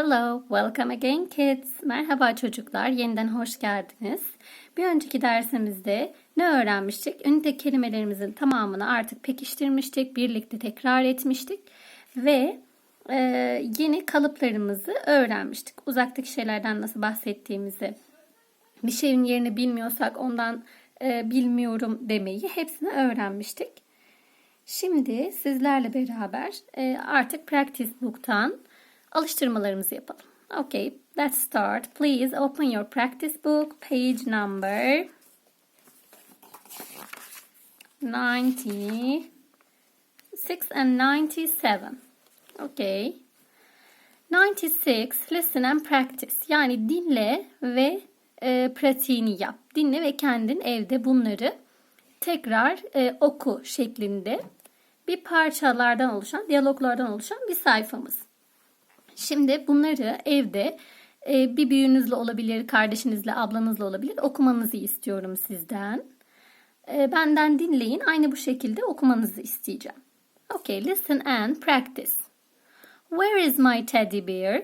Hello, welcome again kids. Merhaba çocuklar, yeniden hoş geldiniz. Bir önceki dersimizde ne öğrenmiştik? Ünite kelimelerimizin tamamını artık pekiştirmiştik, birlikte tekrar etmiştik ve e, yeni kalıplarımızı öğrenmiştik. Uzaktaki şeylerden nasıl bahsettiğimizi, bir şeyin yerini bilmiyorsak ondan e, bilmiyorum demeyi hepsini öğrenmiştik. Şimdi sizlerle beraber e, artık Practice Book'tan alıştırmalarımızı yapalım. Okay, let's start. Please open your practice book, page number 96 and 97. Okay. 96 listen and practice. Yani dinle ve e, pratiğini yap. Dinle ve kendin evde bunları tekrar e, oku şeklinde bir parçalardan oluşan, diyaloglardan oluşan bir sayfamız. Şimdi bunları evde e, bir büyüğünüzle olabilir, kardeşinizle, ablanızla olabilir okumanızı istiyorum sizden. E, benden dinleyin. Aynı bu şekilde okumanızı isteyeceğim. Okay, listen and practice. Where is my teddy bear?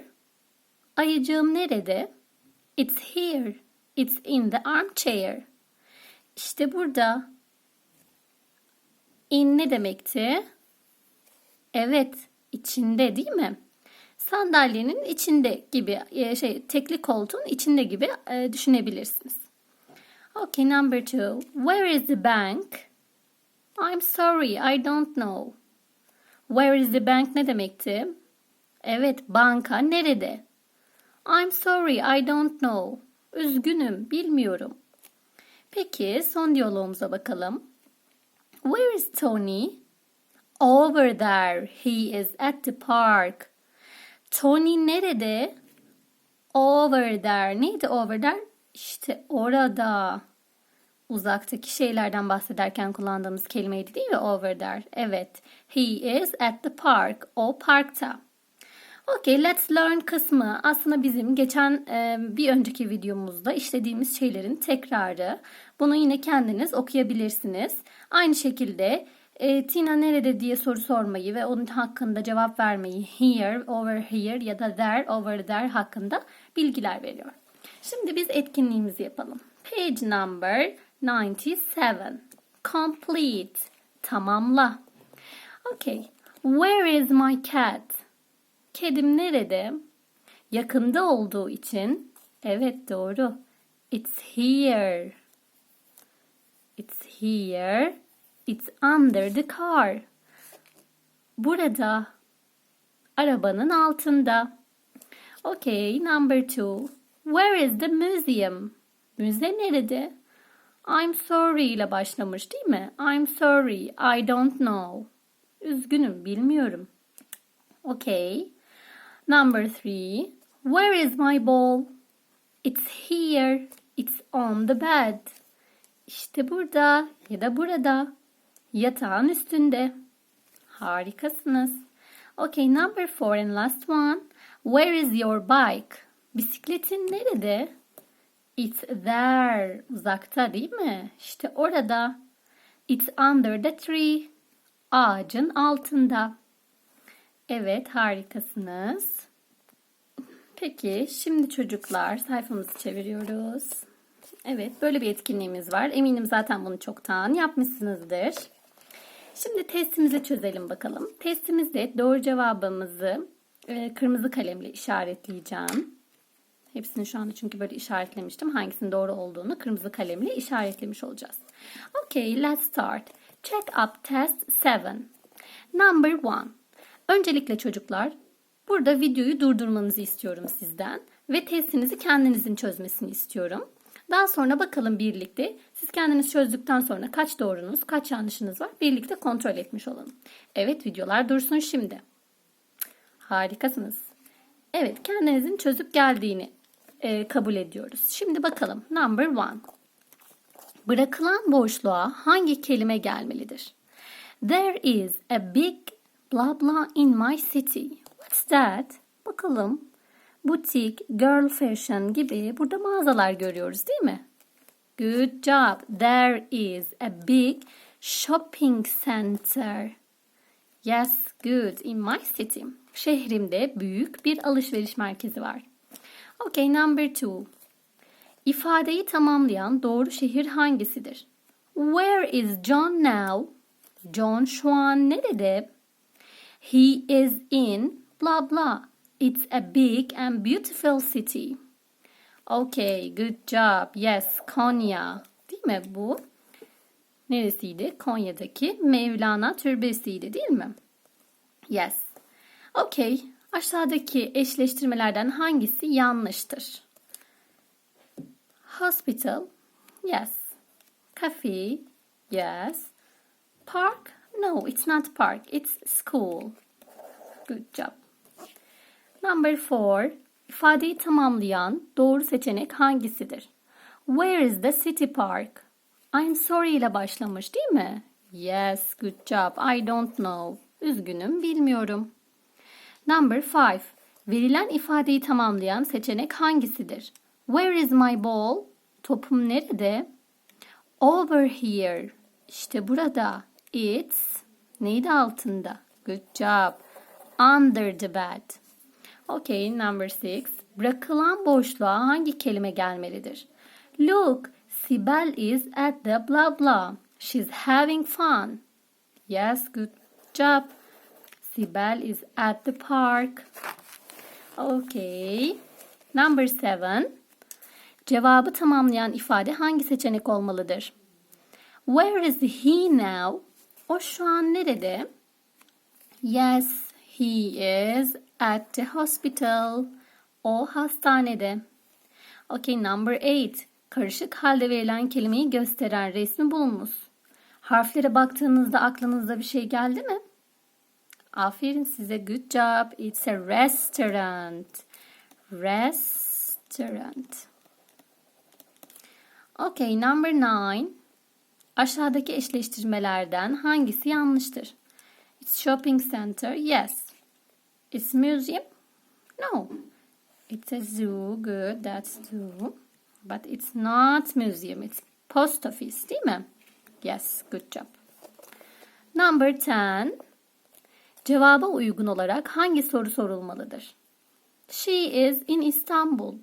Ayıcığım nerede? It's here. It's in the armchair. İşte burada. In ne demekti? Evet, içinde değil mi? Sandalyenin içinde gibi e, şey tekli koltuğun içinde gibi e, düşünebilirsiniz. Okay, number two. Where is the bank? I'm sorry, I don't know. Where is the bank ne demekti? Evet, banka nerede? I'm sorry, I don't know. Üzgünüm, bilmiyorum. Peki, son diyalogumuza bakalım. Where is Tony? Over there. He is at the park. Tony nerede? Over there. Neydi over there? İşte orada. Uzaktaki şeylerden bahsederken kullandığımız kelimeydi değil mi over there? Evet. He is at the park. O parkta. Okay, let's learn kısmı aslında bizim geçen e, bir önceki videomuzda işlediğimiz şeylerin tekrarı. Bunu yine kendiniz okuyabilirsiniz. Aynı şekilde e, Tina nerede diye soru sormayı ve onun hakkında cevap vermeyi here, over here ya da there, over there hakkında bilgiler veriyor. Şimdi biz etkinliğimizi yapalım. Page number 97. Complete. Tamamla. Okay. Where is my cat? Kedim nerede? Yakında olduğu için evet doğru. It's here. It's here. It's under the car. Burada. Arabanın altında. Okay, number two. Where is the museum? Müze nerede? I'm sorry ile başlamış değil mi? I'm sorry, I don't know. Üzgünüm, bilmiyorum. Okay. Number three. Where is my ball? It's here. It's on the bed. İşte burada ya da burada. Yatağın üstünde. Harikasınız. Okay, number four and last one. Where is your bike? Bisikletin nerede? It's there. Uzakta değil mi? İşte orada. It's under the tree. Ağacın altında. Evet, harikasınız. Peki, şimdi çocuklar sayfamızı çeviriyoruz. Evet, böyle bir etkinliğimiz var. Eminim zaten bunu çoktan yapmışsınızdır. Şimdi testimizi çözelim bakalım. Testimizde doğru cevabımızı e, kırmızı kalemle işaretleyeceğim. Hepsini şu anda çünkü böyle işaretlemiştim. Hangisinin doğru olduğunu kırmızı kalemle işaretlemiş olacağız. Okay, let's start. Check up test 7. Number 1. Öncelikle çocuklar, burada videoyu durdurmanızı istiyorum sizden ve testinizi kendinizin çözmesini istiyorum. Daha sonra bakalım birlikte siz kendiniz çözdükten sonra kaç doğrunuz, kaç yanlışınız var birlikte kontrol etmiş olalım. Evet videolar dursun şimdi. Harikasınız. Evet kendinizin çözüp geldiğini e, kabul ediyoruz. Şimdi bakalım number one. Bırakılan boşluğa hangi kelime gelmelidir? There is a big blah blah in my city. What's that? Bakalım butik, girl fashion gibi burada mağazalar görüyoruz değil mi? Good job. There is a big shopping center. Yes, good. In my city. Şehrimde büyük bir alışveriş merkezi var. Okay, number two. İfadeyi tamamlayan doğru şehir hangisidir? Where is John now? John şu an nerede? He is in blah blah. It's a big and beautiful city. Okay, good job. Yes, Konya. Değil mi bu? Neresiydi? Konya'daki Mevlana Türbesi'ydi değil mi? Yes. Okay. Aşağıdaki eşleştirmelerden hangisi yanlıştır? Hospital. Yes. Cafe. Yes. Park. No, it's not park. It's school. Good job. Number four. İfadeyi tamamlayan doğru seçenek hangisidir? Where is the city park? I'm sorry ile başlamış değil mi? Yes, good job. I don't know. Üzgünüm, bilmiyorum. Number five. Verilen ifadeyi tamamlayan seçenek hangisidir? Where is my ball? Topum nerede? Over here. İşte burada. It's neydi altında? Good job. Under the bed. Okay, number six. Bırakılan boşluğa hangi kelime gelmelidir? Look, Sibel is at the blah blah. She's having fun. Yes, good job. Sibel is at the park. Okay. Number seven. Cevabı tamamlayan ifade hangi seçenek olmalıdır? Where is he now? O şu an nerede? Yes, he is at the hospital. O hastanede. Okay, number eight. Karışık halde verilen kelimeyi gösteren resmi bulunuz. Harflere baktığınızda aklınıza bir şey geldi mi? Aferin size. Good job. It's a restaurant. Restaurant. Okay, number nine. Aşağıdaki eşleştirmelerden hangisi yanlıştır? It's shopping center. Yes. It's museum. No. It's a zoo. Good. That's zoo. But it's not museum. It's post office. Değil mi? Yes. Good job. Number 10. Cevaba uygun olarak hangi soru sorulmalıdır? She is in Istanbul.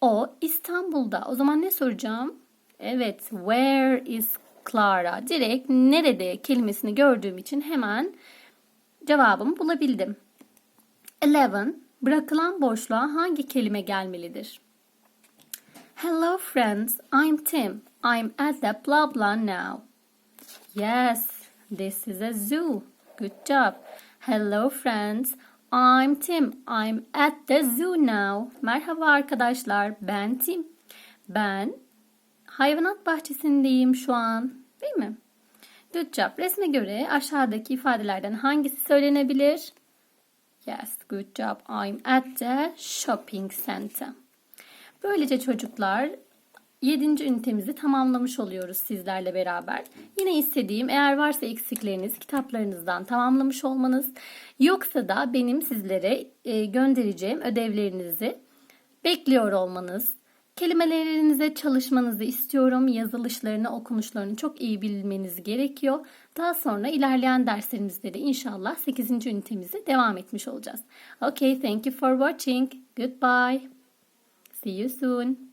O İstanbul'da. O zaman ne soracağım? Evet, where is Clara? Direkt nerede kelimesini gördüğüm için hemen cevabımı bulabildim. 11. Bırakılan boşluğa hangi kelime gelmelidir? Hello friends, I'm Tim. I'm at the blah blah now. Yes, this is a zoo. Good job. Hello friends, I'm Tim. I'm at the zoo now. Merhaba arkadaşlar, ben Tim. Ben hayvanat bahçesindeyim şu an. Değil mi? Good job. Resme göre aşağıdaki ifadelerden hangisi söylenebilir? Yes, good job. I'm at the shopping center. Böylece çocuklar 7. ünitemizi tamamlamış oluyoruz sizlerle beraber. Yine istediğim eğer varsa eksikleriniz kitaplarınızdan tamamlamış olmanız yoksa da benim sizlere e, göndereceğim ödevlerinizi bekliyor olmanız. Kelimelerinize çalışmanızı istiyorum. Yazılışlarını, okunuşlarını çok iyi bilmeniz gerekiyor. Daha sonra ilerleyen derslerimizde de inşallah 8. ünitemizi devam etmiş olacağız. Okay, thank you for watching. Goodbye. See you soon.